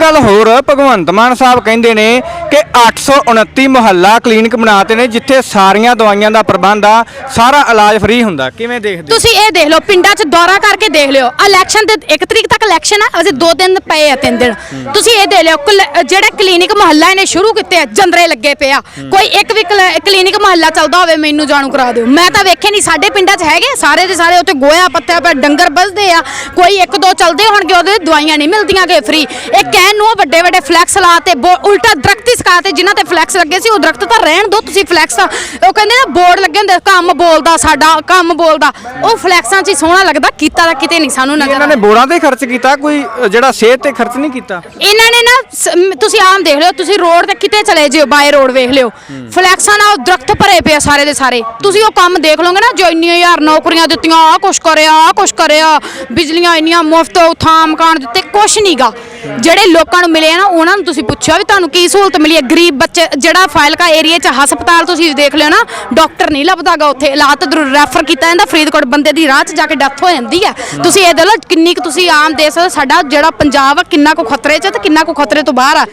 ਗੱਲ ਹੋਰ ਭਗਵੰਤ ਮਾਨ ਸਾਹਿਬ ਕਹਿੰਦੇ ਨੇ ਕਿ 829 ਮੁਹੱਲਾ ਕਲੀਨਿਕ ਬਣਾਤੇ ਨੇ ਜਿੱਥੇ ਸਾਰੀਆਂ ਦਵਾਈਆਂ ਦਾ ਪ੍ਰਬੰਧ ਆ ਸਾਰਾ ਇਲਾਜ ਫ੍ਰੀ ਹੁੰਦਾ। ਕਿਵੇਂ ਦੇਖਦੇ ਹੋ? ਤੁਸੀਂ ਇਹ ਦੇਖ ਲਓ ਪਿੰਡਾਂ 'ਚ ਦੌਰਾ ਕਰਕੇ ਦੇਖ ਲਿਓ। ਇਲੈਕਸ਼ਨ ਦੇ 1 ਤਰੀਕ ਤੱਕ ਇਲੈਕਸ਼ਨ ਆ ਅਜੇ 2 ਦਿਨ ਪਏ ਆ 3 ਦਿਨ। ਤੁਸੀਂ ਇਹ ਦੇਖ ਲਿਓ ਕੁਲ- ਜਿਹੜੇ ਕਲੀਨਿਕ ਮੁਹੱਲਾ ਇਹਨੇ ਸ਼ੁਰੂ ਕੀਤੇ ਆ ਜੰਦਰੇ ਲੱਗੇ ਪਏ ਆ। ਕੋਈ ਇੱਕ ਵੀ ਕਲ- ਕਲੀਨਿਕ ਮੁਹੱਲਾ ਚੱਲਦਾ ਹੋਵੇ ਮੈਨੂੰ ਜਾਣੂ ਕਰਾ ਦਿਓ। ਮੈਂ ਤਾਂ ਵੇਖੇ ਨਹੀਂ ਸਾਡੇ ਪਿੰਡਾਂ 'ਚ ਹੈਗੇ ਸਾਰੇ ਦੇ ਸਾਰੇ ਉੱਥੇ ਗੋਇਆ ਪੱਤਿਆ ਪਿਆ ਡੰਗਰ ਬਸਦੇ ਆ। ਕੋਈ ਇੱਕ ਦੋ ਚੱਲਦੇ ਹੋਣਗੇ ਉਹਦੇ ਦਵਾਈਆਂ ਨਹੀਂ ਮਿਲਦੀਆਂ ਗੇ ਫ੍ਰੀ ਇਹ ਕਹਿਣ ਨੂੰ ਵੱਡੇ ਵੱਡੇ ਫਲੈਕਸ ਲਾ ਤੇ ਬੋ- ਉਲਟਾ ਦਰਖਤ ਹੀ ਸਕਾ ਤੇ ਜਿਨ੍ਹਾਂ ਤੇ ਫਲੈਕਸ ਲੱਗੇ ਸੀ ਉਹ ਦਰਖਤ ਤਾਂ ਰਹਿਣ ਦੋ ਤੁਸੀਂ ਫਲੈਕਸ ਉਹ ਕਹਿੰਦੇ ਨਾ ਬੋਰਡ ਲੱਗੇ ਹੁੰਦੇ ਕੰਮ ਬੋਲਦਾ ਸਾਡਾ ਕੰਮ ਬੋਲਦਾ। ਉਹ ਫਲੈਕਸਾਂ 'ਚ ਹੀ ਸੋਹਣਾ ਲੱਗਦਾ ਕੀਤਾ ਤਾਂ ਕਿਤੇ ਨਹੀਂ ਸਾਨੂੰ ਨਜ਼ਰ ਇਹਨਾਂ ਨੇ ਬੋਰਾਂ ਤੇ ਖਰਚ ਕੀਤਾ ਕੋਈ ਜਿਹੜਾ ਸਿਹਤ ਤੇ ਖਰਚ ਨਹੀਂ ਕੀਤਾ? ਇਹਨਾਂ ਨੇ ਨਾ ਸ- ਤੁਸੀਂ ਆਮ ਦੇਖ ਲਿਓ ਤੁਸੀਂ ਰੋਡ ਤੇ ਕਿਤੇ ਚਲੇ ਜਿਓ ਬਾਏ ਰੋਡ ਵੇਖ ਲਿਓ। ਫਲੈਕਸਾਂ ਨਾਲ ਉਹ ਦਰਖਤ ਭਰੇ ਪਏ ਆ ਸਾਰੇ ਦੇ ਸਾਰੇ। ਤੁਸੀਂ ਉਹ ਕੰਮ ਦੇਖ ਲਓਗੇ ਨਾ ਜੋ ਇੰਨੀਆਂ ਹਜ਼ਾਰ ਨੌਕਰੀਆਂ ਦਿੱਤੀਆਂ ਆ ਕੁਛ ਕਰਿਆ ਆ ਕੁਛ ਕਰਿਆ ਬਿਜਲੀਆਂ ਇੰਨੀਆਂ ਮੁਫਤ ਥਾਂ ਮਕਾਨ ਦਿੱਤੇ ਕੁਛ ਨਹੀਂਗਾ ਜਿਹੜੇ ਲੋਕਾਂ ਨੂੰ ਮਿਲੇ ਆ ਨਾ ਉਹਨਾਂ ਨੂੰ ਤੁਸੀਂ ਪੁੱਛਿਆ ਵੀ ਤੁਹਾਨੂੰ ਕੀ ਸਹੂਲਤ ਮਿਲੀ ਹੈ? ਗਰੀਬ ਬੱਚੇ ਜਿਹੜਾ ਫਾਇਲਕਾ ਏਰੀਆ 'ਚ ਹਸਪਤਾਲ ਤੁਸੀਂ ਦੇਖ ਲਿਓ ਨਾ ਡਾਕਟਰ ਨਹੀਂ ਲੱਭਦਾਗਾ ਉੱਥੇ। ਇਲਾਜ ਤਾਂ ਰੈਫਰ ਕੀਤਾ ਜਾਂਦਾ ਫਰੀਦਕੋਟ ਬੰਦੇ ਦੀ ਰਾਹ 'ਚ ਜਾ ਕੇ ਡੈਥ ਹੋ ਜਾਂਦੀ ਹੈ। ਤੁਸੀਂ ਇਹ ਦੇਖ ਲਓ ਕਿੰਨੀ ਕੁ ਤੁਸੀਂ ਆਮ ਦੇਖ ਸਕਦੇ ਸਾਡਾ ਜਿਹੜਾ ਪੰਜਾਬ ਆ ਕਿੰਨਾ ਕੁ ਖਤਰੇ 'ਚ ਤੇ ਕਿੰਨਾ ਕੁ ਖਤਰੇ ਤੋਂ ਬਾਹਰ ਆ।